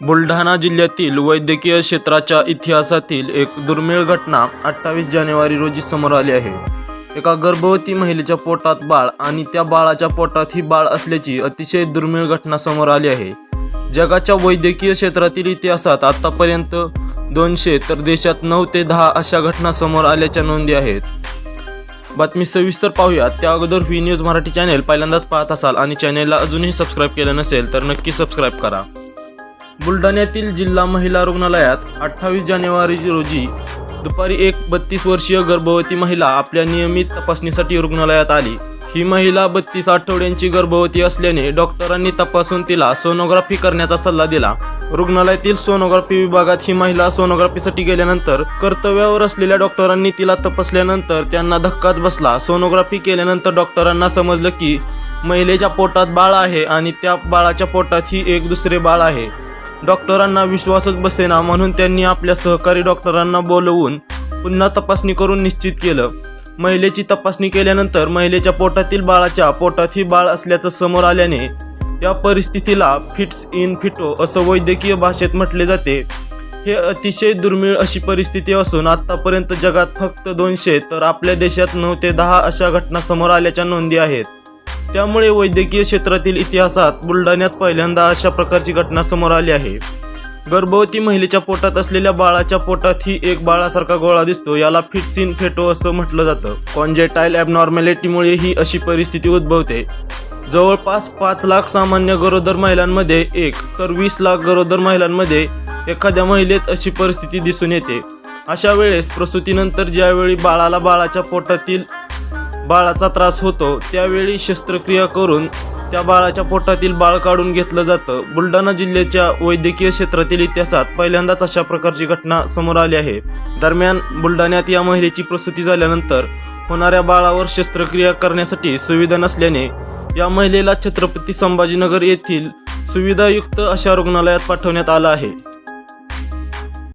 बुलढाणा जिल्ह्यातील वैद्यकीय क्षेत्राच्या इतिहासातील एक दुर्मिळ घटना अठ्ठावीस जानेवारी रोजी समोर आली आहे. एका गर्भवती महिलेच्या पोटात बाळ आणि त्या बाळाच्या पोटात ही बाळ असल्याची अतिशय दुर्मिळ घटना समोर आली आहे. जगाच्या वैद्यकीय क्षेत्रातील इतिहासात आतापर्यंत दोनशे तर देशात नऊ ते दहा अशा घटना समोर आल्याच्या नोंदी आहेत. बातमी सविस्तर पाहूया त्या अगोदर व्ही न्यूज मराठी चॅनेल पहिल्यांदाच पाहत असाल आणि चॅनेलला अजूनही सबस्क्राईब केलं नसेल तर नक्की सबस्क्राईब करा. बुलढाण्यातील जिल्हा महिला रुग्णालयात अठ्ठावीस जानेवारी रोजी दुपारी एक बत्तीस वर्षीय गर्भवती महिला आपल्या नियमित तपासणीसाठी रुग्णालयात आली. ही महिला बत्तीस आठवड्यांची गर्भवती असल्याने डॉक्टरांनी तपासून तिला सोनोग्राफी करण्याचा सल्ला दिला. रुग्णालयातील सोनोग्राफी विभागात ही महिला सोनोग्राफीसाठी गेल्यानंतर कर्तव्यावर असलेल्या डॉक्टरांनी तिला तपासल्यानंतर त्यांना धक्काच बसला. सोनोग्राफी केल्यानंतर डॉक्टरांना समजलं की महिलेच्या पोटात बाळ आहे आणि त्या बाळाच्या पोटात ही एक दुसरे बाळ आहे. डॉक्टरांना विश्वासच बसेना म्हणून त्यांनी आपल्या सहकारी डॉक्टरांना बोलवून पुन्हा तपासणी करून निश्चित केलं. महिलेची तपासणी केल्यानंतर महिलेच्या पोटातील बाळाच्या पोटात ही बाळ असल्याचं समोर आल्याने या परिस्थितीला फिट्स इन फिटो असं वैद्यकीय भाषेत म्हटले जाते. हे अतिशय दुर्मिळ अशी परिस्थिती असून आत्तापर्यंत जगात फक्त दोनशे तर आपल्या देशात नऊ ते दहा अशा घटना समोर आल्याच्या नोंदी आहेत. त्यामुळे वैद्यकीय क्षेत्रातील इतिहासात बुलढाण्यात पहिल्यांदा अशा प्रकारची घटना समोर आली आहे. गर्भवती महिलेच्या पोटात असलेल्या बाळाच्या पोटात ही एक बाळासारखा गोळा दिसतो याला फिटसिन फेटो असं म्हटलं जातं. कॉन्जेटाईल ॲबनॉर्मॅलिटीमुळे ही अशी परिस्थिती उद्भवते. जवळपास पाच लाख सामान्य गरोदर महिलांमध्ये एक तर वीस लाख गरोदर महिलांमध्ये एखाद्या महिलेत अशी परिस्थिती दिसून येते. अशा वेळेस प्रसूतीनंतर ज्यावेळी बाळाला बाळाच्या पोटातील बाळाचा त्रास होतो त्यावेळी शस्त्रक्रिया करून त्या बाळाच्या पोटातील बाळ काढून घेतलं जातं. बुलढाणा जिल्ह्याच्या वैद्यकीय क्षेत्रातील इतिहासात पहिल्यांदाच अशा प्रकारची घटना समोर आली आहे. दरम्यान बुलढाण्यात या महिलेची प्रसूती झाल्यानंतर होणाऱ्या बाळावर शस्त्रक्रिया करण्यासाठी सुविधा नसल्याने या महिलेला छत्रपती संभाजीनगर येथील सुविधायुक्त अशा रुग्णालयात पाठवण्यात आलं आहे.